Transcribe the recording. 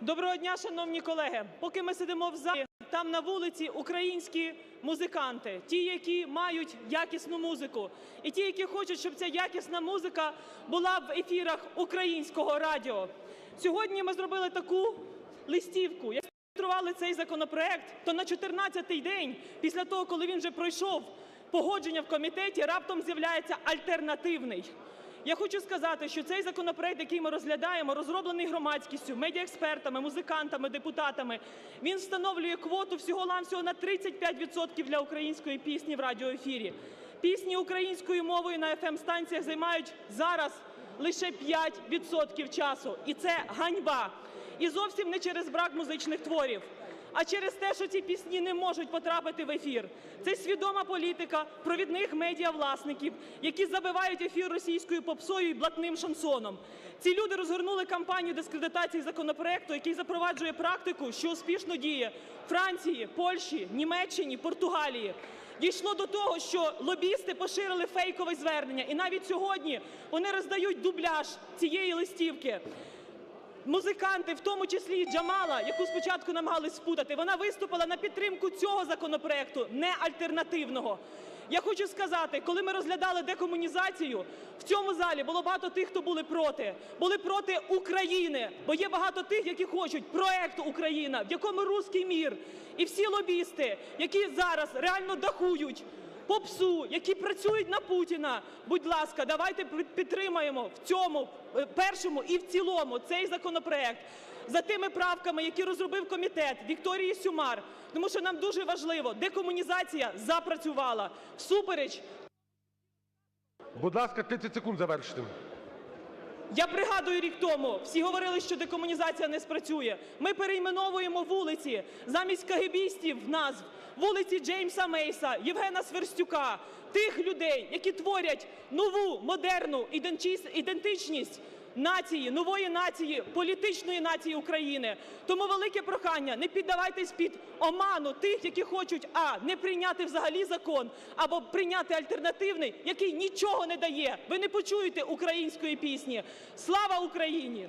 Доброго дня, шановні колеги. Поки ми сидимо в залі, там на вулиці українські музиканти, ті, які мають якісну музику, і ті, які хочуть, щоб ця якісна музика була в ефірах українського радіо. Сьогодні ми зробили таку листівку. Як реєстрували цей законопроект, то на 14-й день, після того, коли він вже пройшов погодження в комітеті, раптом з'являється альтернативний. Я хочу сказати, що цей законопроект, який ми розглядаємо, розроблений громадськістю, медіаекспертами, музикантами, депутатами, він встановлює квоту всього-навсього на 35% для української пісні в радіоефірі. Пісні українською мовою на FM-станціях займають зараз лише 5% часу. І це ганьба. І зовсім не через брак музичних творів, а через те, що ці пісні не можуть потрапити в ефір. Це свідома політика провідних медіавласників, які забивають ефір російською попсою і блатним шансоном. Ці люди розгорнули кампанію дискредитації законопроекту, який запроваджує практику, що успішно діє Франції, Польщі, Німеччині, Португалії. Дійшло до того, що лобісти поширили фейкове звернення, і навіть сьогодні вони роздають дубляж цієї листівки. Музиканти, в тому числі і Джамала, яку спочатку намагались спутати, вона виступила на підтримку цього законопроекту, не альтернативного. Я хочу сказати, коли ми розглядали декомунізацію, в цьому залі було багато тих, хто були проти. Були проти України, бо є багато тих, які хочуть проекту Україна, в якому руський мір. І всі лобісти, які зараз реально дахують попсу, які працюють на Путіна. Будь ласка, давайте підтримаємо в цьому е, першому і в цілому цей законопроект за тими правками, які розробив комітет Вікторії Сюмар. Тому що нам дуже важливо, декомунізація запрацювала всупереч Будь ласка, 30 секунд завершити. Я пригадую рік тому. Всі говорили, що декомунізація не спрацює. Ми перейменовуємо вулиці замість кагебістів назв вулиці Джеймса Мейса, Євгена Сверстюка, тих людей, які творять нову модерну ідентичність- нації, нової нації, політичної нації України. Тому велике прохання: не піддавайтесь під оману тих, які хочуть а не прийняти взагалі закон, або прийняти альтернативний, який нічого не дає. Ви не почуєте української пісні. Слава Україні!